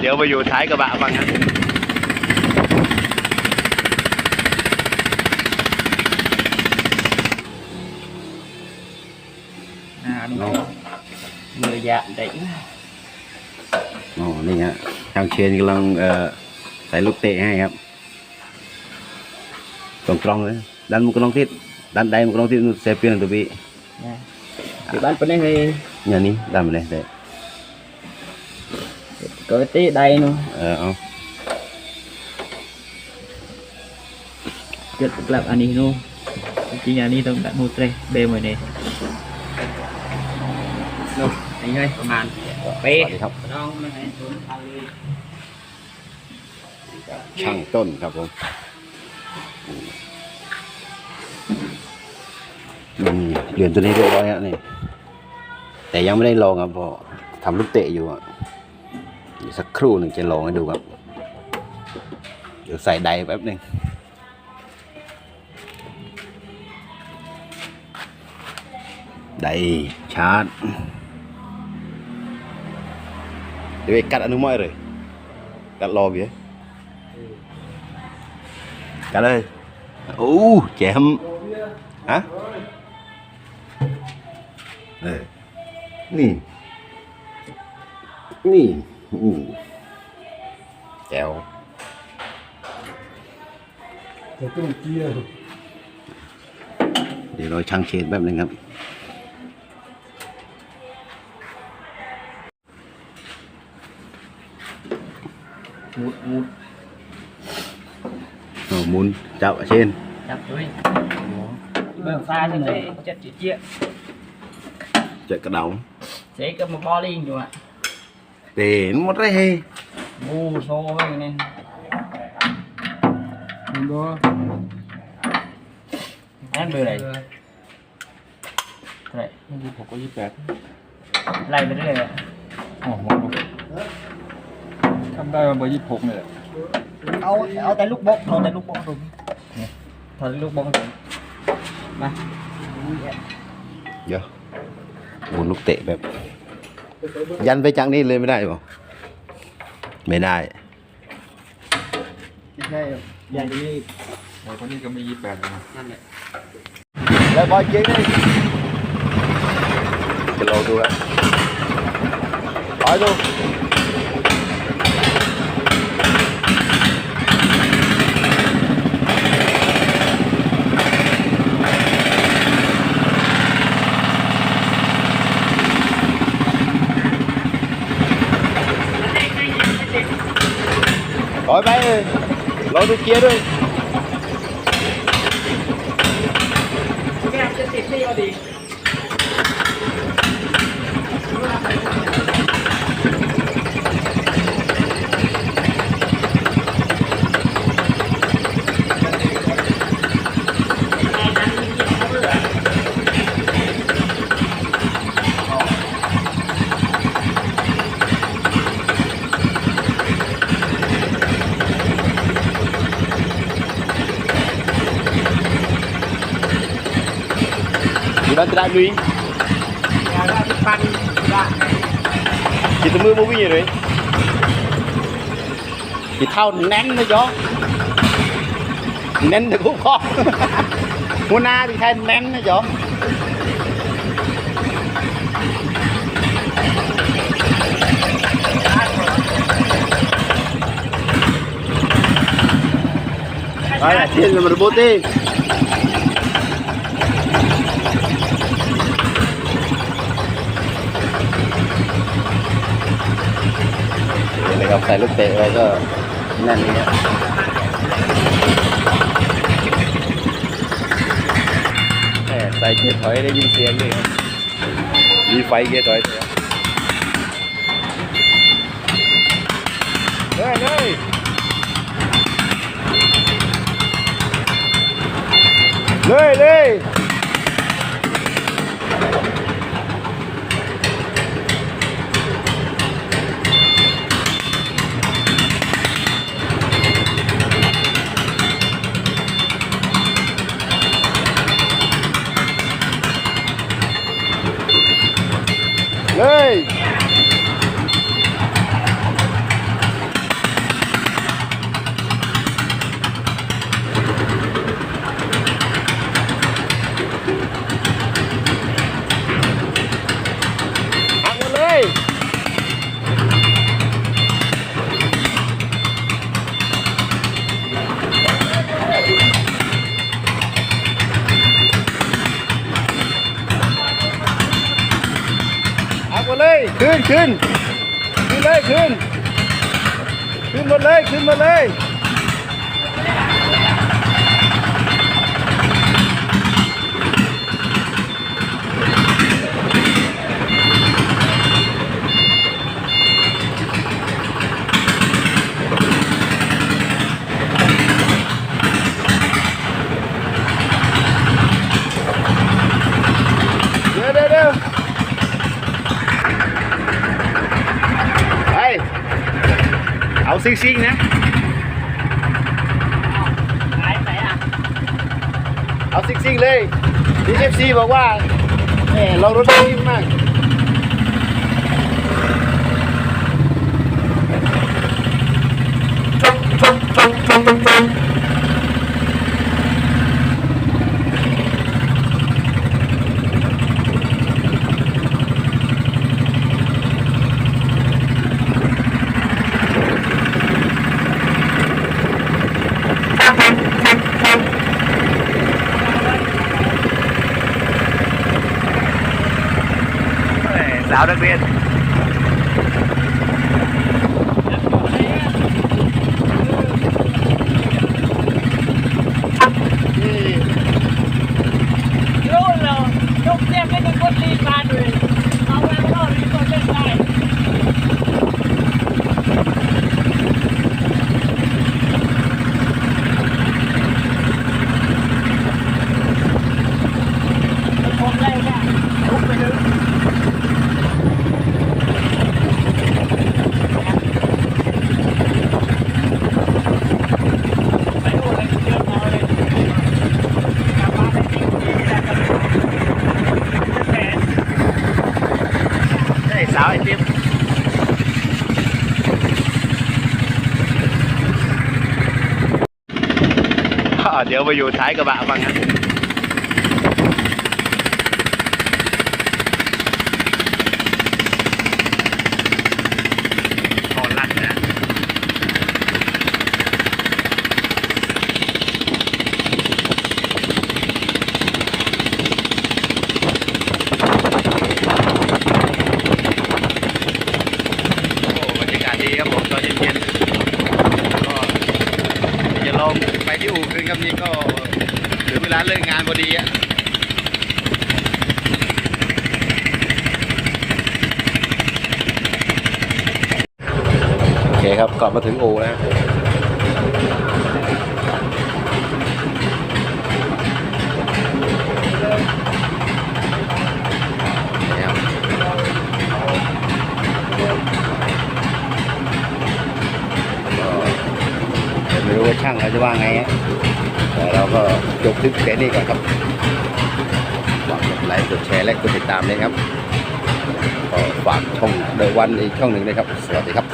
เดี๋ยวไปอยู่ท้ายกระบะบ้างนะอ่านี่มือยะได้อ๋อนี่ฮะทางเชนกำลังเอ่อใส่ลูกเตะให้ครับตรงตรงๆเลยดันมุกน้องทิศดันใดมุกน้องทิศนู่นเซเปียนตัวพี่นะที่บ้านเป็นยังไง nhà ní đâm vào đây để ก็ตีได้นู่น ờ ờ เกิดกลับอันนี้นู่นจริงๆอันนี้ต้องดัดมูเตรเบลเหมือนนี่นู่นยังไงประมาณเป๊ะสวัสดีครับน้องมันให้ทุนทางเลยช่างต้นครับผมมันเหรียญตัวนี้เรียบร้อยฮะนี่แต่ยังไม่ได้ลองครับเพราะทำลูกเตะอยู่อะเดี๋ยวสักครู่หนึ่งจะลองให้ดูครับ เดี๋ยวใส่ไดแป๊บหนึ่งไดชาร์จเดี๋ยวไปกัดอนุมัยเลยกัดรอเบี้ย Cả ơi Ú chém Hả Đây Nì Nì Ú Chèo เดี๋ยวเราช่างเชนแป๊บนึงครับมุดมุด Ờ, muốn chào ở trên จับด้วยเบื้องซ้ายยังไงจัดจีเจี๊ย chạy cả đóng เสกก็มาบอลลิงอยู่อะ để nó một đây hay บูโซ่ไว้เนี่ยมึงดูนั่นเบอร์อะไรเท่าไหร่ยี่สิบหกก็ยี่สิบแปดไล่ไปเรื่อยอะอ๋อหมดทำได้มาเบอร์ยี่สิบหกเนี่ยแหละเอาเอาแต่ลูกบกเอาแต่ลูกบกตรงนี่ถอดลูกบกตรงมา Dạ Muốn lúc tệ bẹp Dăn với chẳng đi lên mới đại bảo ยันไปจากนี้เลยไม่ได้ป่ะไม่ได้ใช่อยันตรงนี้โอ้คนนี้ก็มียี่แปดนะนั่นแหละแล้วบอยเจ๊งเลยจะลองดูนะไปดู Rồi bay lôi tôi chia đi sudah tidak lui. Ada depan tidak. Kita mua mau gì rồi. Thì thao nén nó gió Nén được cũng khó Muốn na thì thay nén nó gió Đây là thiên là một bố tê ใส่ลูกเตะไว้ก็แน่นนี้แหมใส่เกียร์ถอยได้ยินเสียงเลยมีไฟเกียร์ถอยเลยเลยเลยเลยเลย เขึ้น ขึ้นเลยขึ้น ขึ้นหมดเลย ขึ้นหมดเลย เดี๋ยวเดี๋ยวเดี๋ยวไปเอา ซิงซิงๆนะหายไปอะเอาซิงซิงๆเลยดีเอฟซีบอกว่าแหมเรารถดีมากสาก เรียน รู้แล้วยกเรียกให้เป็นคนรีบมาด้วยเอาแล้วก็รีบก็เล่นได้ ผมเลยเนี่ยลุกไปเลยไปดูเลยเชื่อเขาเลยกลับมาได้จริงดีแล้วกันแต่ ไอ้สาวไอ้เต็มเดี๋ยวมาอยู่ท้ายกระบะบ้างนะพอลั่นนะโอ้บรรยากาศดีครับผมตอนเย็นๆก็เดี๋ยวจะลอง ไปที่อู่คืนครับนี่ก็ถึงเวลาเลิกงานพอดีอะโอเคครับกลับมาถึงอู่แล้วนี่ครับ ก็ไม่รู้ว่า ช่างเขาจะว่าไงฮะแต่เราก็จบคลิปแค่นี้ก่อนครับฝากกดไลค์กดแชร์และกดติดตามเลยครับก็ฝากช่องเดอะวันอีกช่องหนึ่งเลยครับ สวัสดีครับ